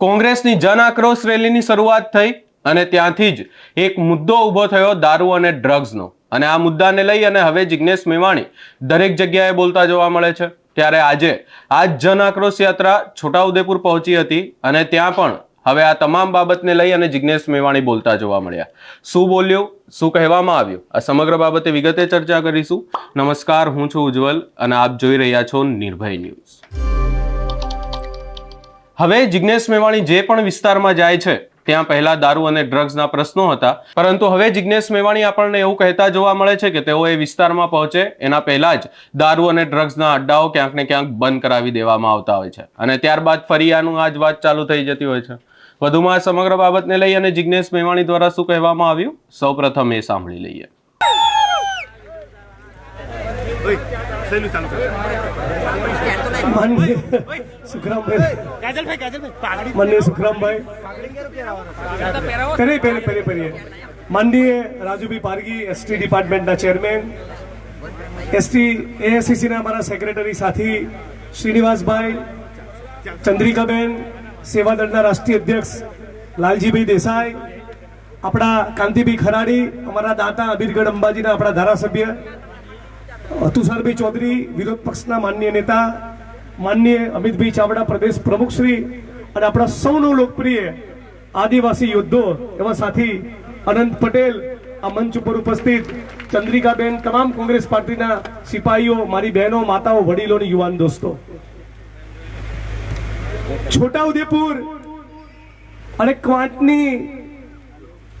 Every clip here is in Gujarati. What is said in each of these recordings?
કોંગ્રેસની જન આક્રોશ રેલીની શરૂઆત થઈ અને ત્યાંથી જ એક મુદ્દો ઊભો થયો દારૂ અને ડ્રગ્સનો. અને આ મુદ્દાને લઈ અને હવે જિજ્ઞેશ મેવાણી દરેક જગ્યાએ બોલતા જોવા મળે છે. ત્યારે આજે આ જન આક્રોશ યાત્રા છોટાઉદેપુર પહોંચી હતી અને ત્યાં પણ હવે આ તમામ બાબતને લઈ અને જિજ્ઞેશ મેવાણી બોલતા જોવા મળ્યા. શું બોલ્યું? શું કહેવામાં આવ્યું? આ સમગ્ર બાબતે વિગતે ચર્ચા કરીશું. નમસ્કાર, હું છું ઉજ્જવલ અને આપ જોઈ રહ્યા છો નિર્ભય ન્યૂઝ. હવે જિજ્ઞેશ મેવાણી જે પણ વિસ્તારમાં જાય છે, ત્યાં પહેલા દારૂ અને ડ્રગ્સના પ્રશ્નો હતા. પરંતુ હવે જિજ્ઞેશ મેવાણી આપણને એવું કહેતા જોવા મળે છે કે તેઓ એ વિસ્તારમાં પહોંચે, એના પહેલા જ દારૂ અને ડ્રગ્સના અડ્ડાઓ ક્યાંક ને ક્યાંક બંધ કરાવી દેવામાં આવતા હોય છે. અને ત્યારબાદ ફરી આનું આ જ વાત ચાલુ થઈ જતી હોય છે. વધુમાં સમગ્ર બાબતને લઈ અને જિજ્ઞેશ મેવાણી દ્વારા શું કહેવામાં આવ્યું? સૌપ્રથમ એ સાંભળી લઈએ. ચાલુ સુખરામભાઈ. કાજલભાઈ કાજલભાઈ પાઘડી. માનનીય સુખરામભાઈ. પહેરે પહેરે પહેરે પહેરે માનનીય રાજુભાઈ પારગી એસટી ડિપાર્ટમેન્ટના ચેરમેન એસટી એએસસીસીના અમારા સેક્રેટરી સાથી શ્રીનિવાસભાઈ ચંદ્રિકાબેન સેવાદળના રાષ્ટ્રીય અધ્યક્ષ લાલજીભાઈ દેસાઈ આપણા કાંતિભાઈ ખરાડી અમારા દાતા અબીરગઢ અંબાજીના આપણા ધારાસભ્ય તુષારભાઈ ચૌધરી વિરોધ પક્ષના માન્ય નેતા માનનીય અમિતભાઈ ચાવડા પ્રદેશ પ્રમુખ શ્રી અને આપણા સૌનો લોકપ્રિય આદિવાસી યોદ્ધો એવા સાથી અનંત પટેલ આ મંચ ઉપર ઉપસ્થિત, ચંદ્રિકાબેન તમામ કોંગ્રેસ પાર્ટીના સિપાહીઓ, મારી બહેનો, માતાઓ વડીલો યુવાન દોસ્તો. છોટાઉદેપુર અને ક્વાંટની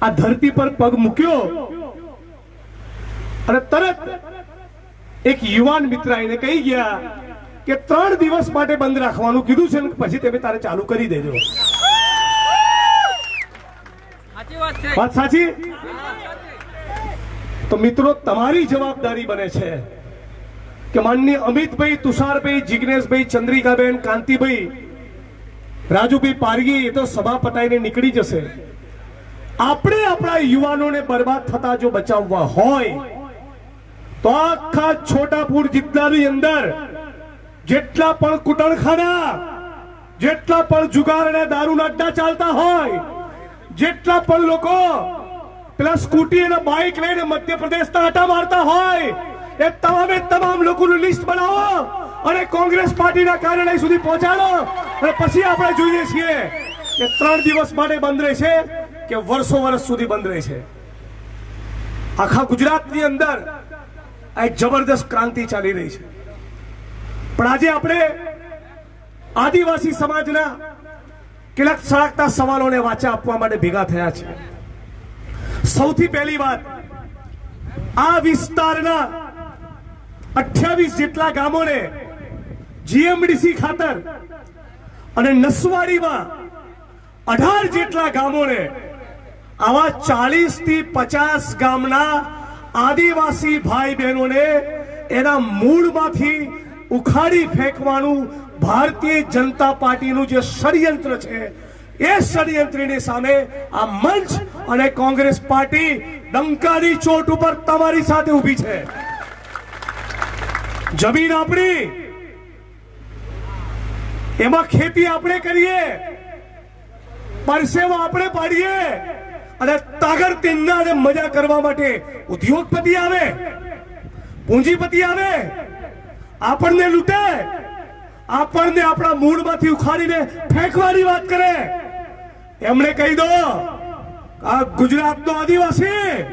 આ ધરતી પર પગ મૂક્યો અને તરત એક યુવાન મિત્ર આવીને કહી ગયા કે ત્રણ દિવસ માટે બંધ રાખવાનું કીધું છે ને પછી તમે તારે ચાલુ કરી દેજો. વાત સાચી? તો મિત્રો તમારી જવાબદારી બને છે કે માનની અમિતભાઈ તુષારભાઈ જિગ્નેશભાઈ ચંદ્રિકાબેન કાંતિભાઈ રાજુભાઈ પારગી એ તો સભા પટાઈને નીકળી જશે. આપણે આપણા યુવાનોને બરબાદ થતા જો બચાવવા હોય તો આખા છોટાપુર જિલ્લાની અંદર જેટલા પણ કુટણખાના, જેટલા પણ જુગાર અને દારૂના અડ્ડા ચાલતા હોય, જેટલા પણ લોકો પેલા સ્કૂટી અને બાઇક લઈને મધ્યપ્રદેશના આટા મારતા હોય, એ તમામે તમામ લોકોનું લિસ્ટ બનાવો અને કોંગ્રેસ પાર્ટીના કાર્યાલય સુધી પહોંચાડો. અને પછી આપણે જોઈએ છીએ કે ત્રણ દિવસ માટે બંધ રહે છે કે વર્ષો વર્ષ સુધી બંધ રહે છે. આખા ગુજરાતની અંદર આ જબરદસ્ત ક્રાંતિ ચાલી રહી છે. પણ આજે આપણે આદિવાસી સમાજના કેટલાક સળગતા સવાલોને વાચા આપવા માટે ભેગા થયા છે. સૌથી પહેલી વાત, આ વિસ્તારના અઠ્યાવીસ જેટલા ગામોને જીએમડીસી ખાતર અને નસવાડીમાં અઢાર જેટલા ગામોને આવા ચાલીસથી પચાસ ગામના આદિવાસી ભાઈ બહેનોને એના મૂળમાંથી ઉખાડી ફેંકવાનું ભારતીય જનતા પાર્ટીનું જે ષડયંત્ર છે, એ ષડયંત્રની સામે આ મંચ અને કોંગ્રેસ પાર્ટી ડંકાની ચોટ ઉપર તમારી સાથે ઊભી છે. જમીન આપણી, એમાં ખેતી આપણે કરીએ, પરસેવો આપણે પાડીએ, અને તાગર તિન્ના અને મજા કરવા માટે ઉદ્યોગપતિ આવે, પૂંજીપતિ આવે આપણને લૂંટે. આપણને આપણા મૂળમાંથી ઉખાડીને ફેંકવાની વાત કરે. એમણે કહી દો આ ગુજરાતનો આદિવાસી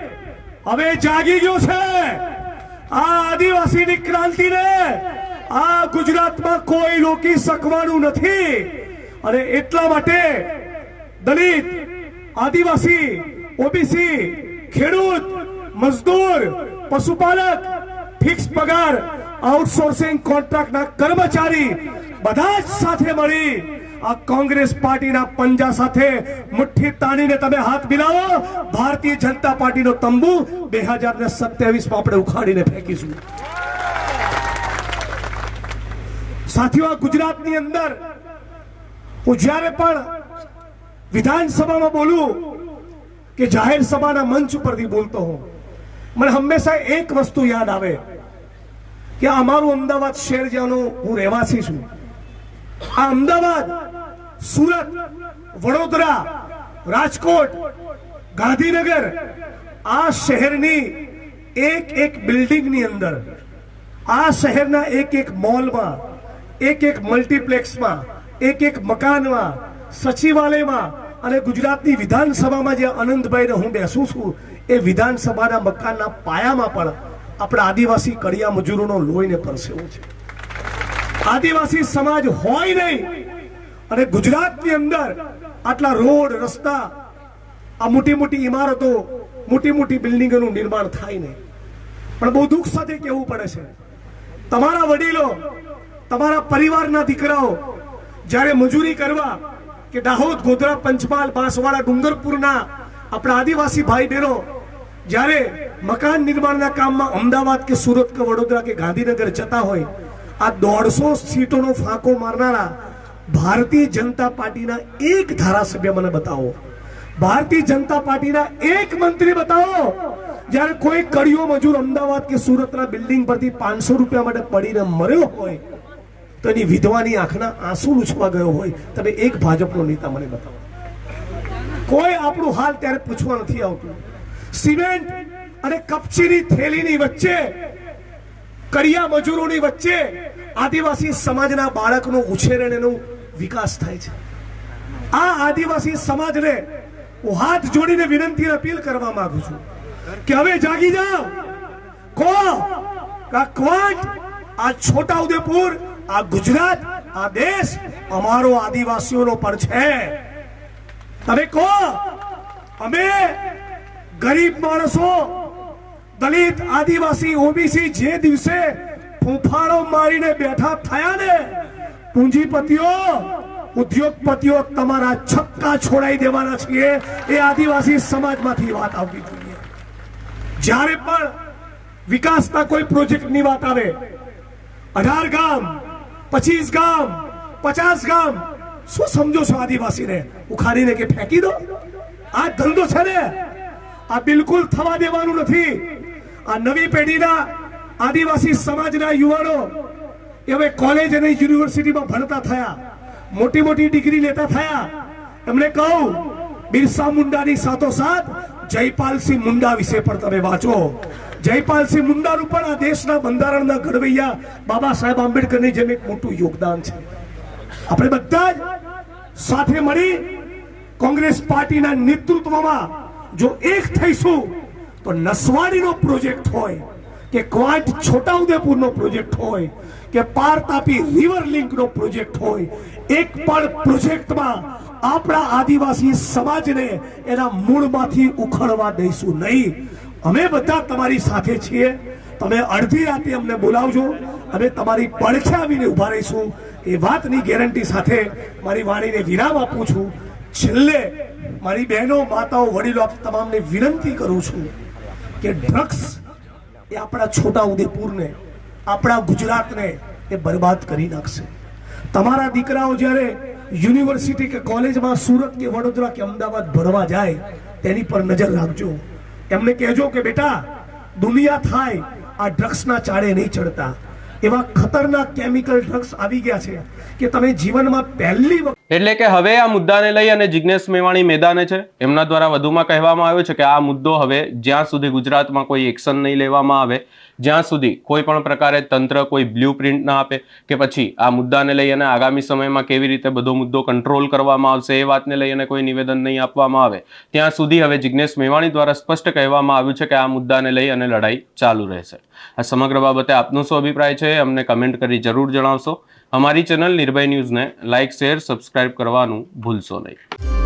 હવે જાગી ગયો છે. આ આદિવાસીની ક્રાંતિને આ ગુજરાતમાં કોઈ રોકી શકવાનું નથી. અને એટલા માટે દલિત, આદિવાસી, ઓબીસી, ખેડૂત, મજદૂર, પશુપાલક, ફિક્સ પગાર આઉટસોર્સિંગ કોન્ટ્રાક્ટના કર્મચારી બધા જ સાથે મળી આ કોંગ્રેસ પાર્ટીના પંજા સાથે મુઠ્ઠી તાણીને તમે હાથ મિલાવો. ભારતીય જનતા પાર્ટીનો તંબુ બે હજાર ને સત્યાવીસમાં આપણે ઉખાડીને ફેંકીશું. સાથીઓ ગુજરાતની અંદર હું જ્યારે પણ વિધાનસભામાં બોલું કે જાહેર સભાના મંચ ઉપરથી બોલતો હું મને હંમેશા એક વસ્તુ યાદ આવે. કે અમારું અમદાવાદ શહેર જ્યાંનો હું રહેવાસી છું. આ અમદાવાદ, સુરત, વડોદરા, રાજકોટ, ગાંધીનગર, આ શહેરની એક એક બિલ્ડિંગની અંદર, આ શહેરના એક એક મોલમાં, એક એક મલ્ટીપ્લેક્સમાં, એક એક મકાનમાં, સચિવાલયમાં અને ગુજરાતની વિધાનસભામાં જે આનંદભાઈને હું બેસું છું, એ વિધાનસભાના મકાનના પાયામાં પણ આપણા આદિવાસી કડિયા મજૂરોનો લોહીને પરસેવો છે. આદિવાસી સમાજ હોય નહીં, અને ગુજરાતની અંદર આટલા રોડ, રસ્તા, આ મોટી મોટી ઇમારતો, મોટી મોટી બિલ્ડિંગોનું નિર્માણ થાય નહીં. પણ બહુ દુઃખ સાથે કહેવું પડે છે, તમારા વડીલો, તમારા પરિવારના દીકરાઓ, જ્યારે મજૂરી કરવા કે દાહોદ ગોધરા પંચમહાલ બાંસવાડા ડુંગરપુરના આપણા આદિવાસી ભાઈ બહેનો જ્યારે મકાન નિર્માણના કામમાં અમદાવાદ કે સુરત કે વડોદરા કે ગાંધીનગર જતા હોય, આ દોઢસો સીટોનો ફાંકો મારનારા ભારતીય જનતા પાર્ટીના એક ધારાસભ્ય મને બતાવો. ભારતીય જનતા પાર્ટીના એક મંત્રી બતાવો. જ્યારે કોઈ કડિયો મજૂર અમદાવાદ કે સુરતના બિલ્ડિંગ પરથી પાંચસો રૂપિયા માટે પડીને મર્યો હોય, તો એની વિધવાની આંખના આંસુ લૂછવા ગયો હોય, તમે એક ભાજપનો નેતા મને બતાવો. કોઈ આપણું હાલ ત્યારે પૂછવા નથી આવતું. સિમેન્ટ અને કપચીની થેલીની વચ્ચે, કરિયા મજૂરોની વચ્ચે આદિવાસી સમાજના બાળકનો ઉછેર એનું વિકાસ થાય છે. આ આદિવાસી સમાજને હું હાથ જોડીને વિનંતી અપીલ કરવા માંગુ છું કે હવે જાગી જાઓ. કો, આ ક્વાંટ, આ છોટા ઉદેપુર આ ગુજરાત, આ દેશ અમારો આદિવાસીઓનો પણ છે. તમે કહો, અમે ગરીબ માણસો, દલિત, આદિવાસી, ઓબીસી જે દિવસે ફૂંફાળો મારીને બેઠા થયા ને, પૂંજીપતિઓ, ઉદ્યોગપતિઓ તમારા છક્કા છોડાઈ દેવાના છીએ. એ આદિવાસી સમાજમાંથી વાત આવવી જોઈએ. જ્યારે પણ વિકાસના કોઈ પ્રોજેક્ટની વાત આવે, અઢાર ગામ, પચીસ ગામ, પચાસ ગામ, શું સમજો છો આદિવાસીને? ઉખાડીને કે ફેંકી દો? આ ધંધો છે ને આ બિલકુલ થવા દેવાનું નથી. આ નવી પેઢીના આદિવાસી સમાજના યુવાનો એવે કોલેજ અને યુનિવર્સિટીમાં ભણતા થયા. મોટી મોટી ડિગ્રી લેતા થયા. એમને કહું, બિરસા મુંડાની સાથોસાથ જયપાલસિંહ મુંડા વિશે પણ તમે વાંચો. જયપાલસિંહ મુંડાનું પણ આ દેશના બંધારણના ઘડવૈયા બાબા સાહેબ આંબેડકરની જેમ એક મોટું યોગદાન છે. આપણે બધા જ સાથે મળી કોંગ્રેસ પાર્ટીના નેતૃત્વમાં જો એક થઈશું, તો નસવાડીનો પ્રોજેક્ટ હોય, કે ક્વાંટ છોટાઉદેપુરનો પ્રોજેક્ટ હોય, કે પાર તાપી રિવર લિંકનો પ્રોજેક્ટ હોય, એક પણ પ્રોજેક્ટમાં આપણા આદિવાસી સમાજને એના મૂળમાંથી ઉખડવા દઈશું નહીં. અમે બધા તમારી સાથે છીએ. તમે અડધી રાતે અમને બોલાવજો. અમે તમારી પડખે આવીને ઊભા રહીશું. એ વાતની ગેરંટી સાથે મારી વાણીને વિરામ આપું છું. છેલ્લે મારી બહેનો, માતાઓ, વડીલો, આપ તમામને વિનંતી કરું છું કે ડ્રગ્સ એ આપણા છોટા ઉદેપુરને, આપણા ગુજરાતને એ બરબાદ કરી નાખશે. તમારા દીકરાઓ જ્યારે યુનિવર્સિટી કે કોલેજમાં સુરત કે વડોદરા કે અમદાવાદ ભરવા જાય, તેની પર નજર રાખજો. એમને કહેજો કે બેટા, દુનિયા થાય, આ ડ્રગ્સના ચાળે નહીં ચડતા. એવા ખતરનાક કેમિકલ ડ્રગ્સ આવી ગયા છે કે તમે જીવનમાં પહેલી વખત એટલે કે હવે આ મુદ્દાને લઈ અને જિજ્ઞેશ મેવાણી મેદાને છે, એમના દ્વારા વધુમાં કહેવામાં આવ્યું છે કે આ મુદ્દો હવે જ્યાં સુધી ગુજરાતમાં કોઈ એક્શન નહીં લેવામાં આવે જ્યાં સુધી કોઈ પણ પ્રકારે તંત્ર કોઈ બ્લુ પ્રિન્ટ ના આપે કે પછી આ મુદ્દાને લઈ અને આગામી સમયમાં કેવી રીતે બધો મુદ્દો કંટ્રોલ કરવામાં આવશે એ વાતને લઈ અને કોઈ નિવેદન નહીં આપવામાં આવે, ત્યાં સુધી હવે જિજ્ઞેશ મેવાણી દ્વારા સ્પષ્ટ કહેવામાં આવ્યું છે કે આ મુદ્દાને લઈ અને લડાઈ ચાલુ રહેશે. આ સમગ્ર બાબતે આપનો શું અભિપ્રાય છે અમને કમેન્ટ કરી જરૂર જણાવશો. અમારી ચેનલ નિર્ભય ન્યૂઝને લાઇક શેર સબસ્ક્રાઇબ કરવાનું ભૂલશો નહીં.